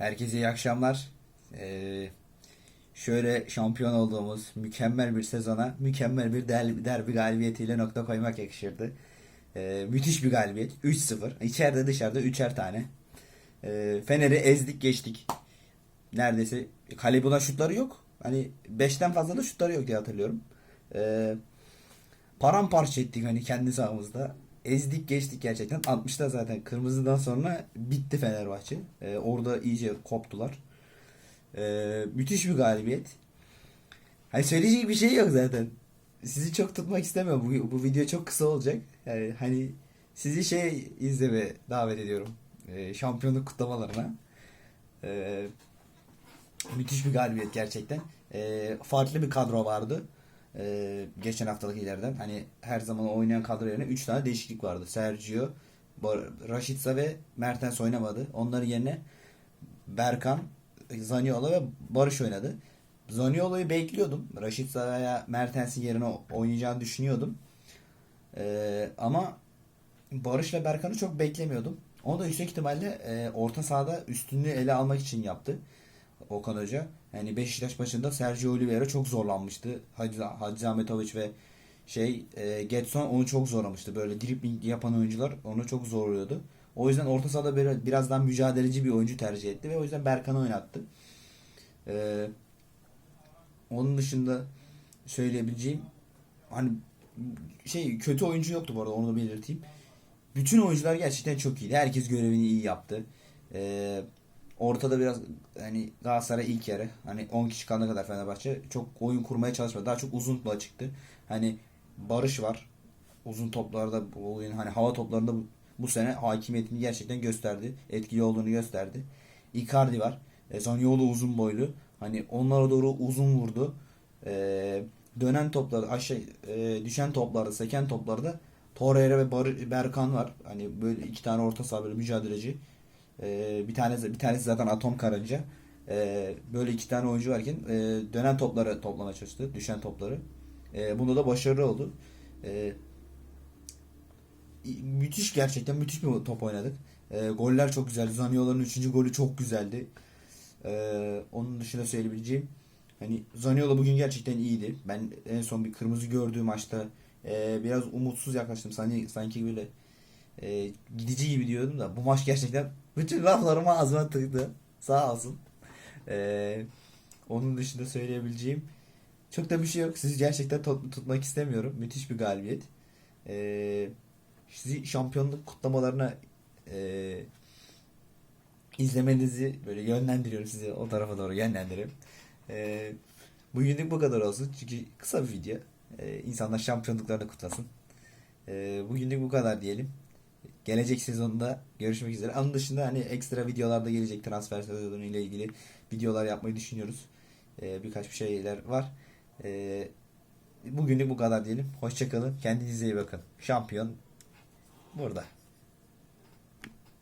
Herkese iyi akşamlar. Ee, şöyle şampiyon olduğumuz mükemmel bir sezona mükemmel bir derbi, derbi galibiyetiyle nokta koymak yakışırdı. Ee, müthiş bir galibiyet. 3-0. İçeride dışarıda üçer tane. Ee, Fener'i ezdik geçtik. Neredeyse kale bulan şutları yok. Hani 5'ten fazla da şutları yok diye hatırlıyorum. Ee, paramparça ettik hani kendi sahamızda. Ezdik geçtik gerçekten. 60'ta zaten kırmızıdan sonra bitti Fenerbahçe. Ee, orada iyice koptular. Ee, müthiş bir galibiyet. Hani söyleyecek bir şey yok zaten. Sizi çok tutmak istemiyorum. Bu, bu video çok kısa olacak. Yani hani sizi şey izleme davet ediyorum. Ee, şampiyonluk kutlamalarına. Ee, müthiş bir galibiyet gerçekten. Ee, farklı bir kadro vardı. Ee, geçen haftalık ileriden. Hani her zaman oynayan kadro yerine 3 tane değişiklik vardı. Sergio, Rashica ve Mertens oynamadı. Onların yerine Berkan, Zaniolo ve Barış oynadı. Zaniolo'yu bekliyordum. Rashica veya Mertens'in yerine oynayacağını düşünüyordum. Ee, ama Barış ve Berkan'ı çok beklemiyordum. Onu da yüksek ihtimalle e, orta sahada üstünlüğü ele almak için yaptı. Okan Hoca. Yani Beşiktaş maçında Sergio Oliveira çok zorlanmıştı. Hacı, Hacı ve şey e, Getson onu çok zorlamıştı. Böyle dribbling yapan oyuncular onu çok zorluyordu. O yüzden orta sahada biraz daha mücadeleci bir oyuncu tercih etti ve o yüzden Berkan'ı oynattı. E, onun dışında söyleyebileceğim hani şey kötü oyuncu yoktu bu arada onu da belirteyim. Bütün oyuncular gerçekten çok iyiydi. Herkes görevini iyi yaptı. Ee, ortada biraz hani Galatasaray ilk yarı hani 10 kişi kalana kadar Fenerbahçe çok oyun kurmaya çalışmadı. Daha çok uzun topa çıktı. Hani Barış var. Uzun toplarda oyun hani hava toplarında bu, bu sene hakimiyetini gerçekten gösterdi. Etkili olduğunu gösterdi. Icardi var. E, Zaniolo uzun boylu. Hani onlara doğru uzun vurdu. E, dönen toplarda aşağı e, düşen toplarda seken toplarda Torreira ve Bar- Berkan var. Hani böyle iki tane orta saha böyle mücadeleci. Ee, bir tanesi bir tanesi zaten atom karınca. Ee, böyle iki tane oyuncu varken e, dönen topları toplamaya çalıştı. Düşen topları. E, bunda da başarılı oldu. E, müthiş gerçekten müthiş bir top oynadık. E, goller çok güzeldi. Zaniolo'nun 3. golü çok güzeldi. E, onun dışında söyleyebileceğim hani Zaniolo bugün gerçekten iyiydi. Ben en son bir kırmızı gördüğüm maçta e, biraz umutsuz yaklaştım. Sanki, sanki böyle e, gidici gibi diyordum da bu maç gerçekten bütün laflarımı ağzıma tıktı. Sağ olsun. E, onun dışında söyleyebileceğim çok da bir şey yok. Sizi gerçekten tut- tutmak istemiyorum. Müthiş bir galibiyet. E, sizi şampiyonluk kutlamalarına e, izlemenizi böyle yönlendiriyorum sizi o tarafa doğru yönlendiriyorum. E, bugünlük bu kadar olsun. Çünkü kısa bir video. E, insanlar şampiyonluklarını kutlasın. E, bugünlük bu kadar diyelim. Gelecek sezonda görüşmek üzere. Onun dışında hani ekstra videolarda gelecek transfer sezonu ile ilgili videolar yapmayı düşünüyoruz. E, birkaç bir şeyler var. E, bugünlük bu kadar diyelim. Hoşçakalın. Kendinize iyi bakın. Şampiyon burada.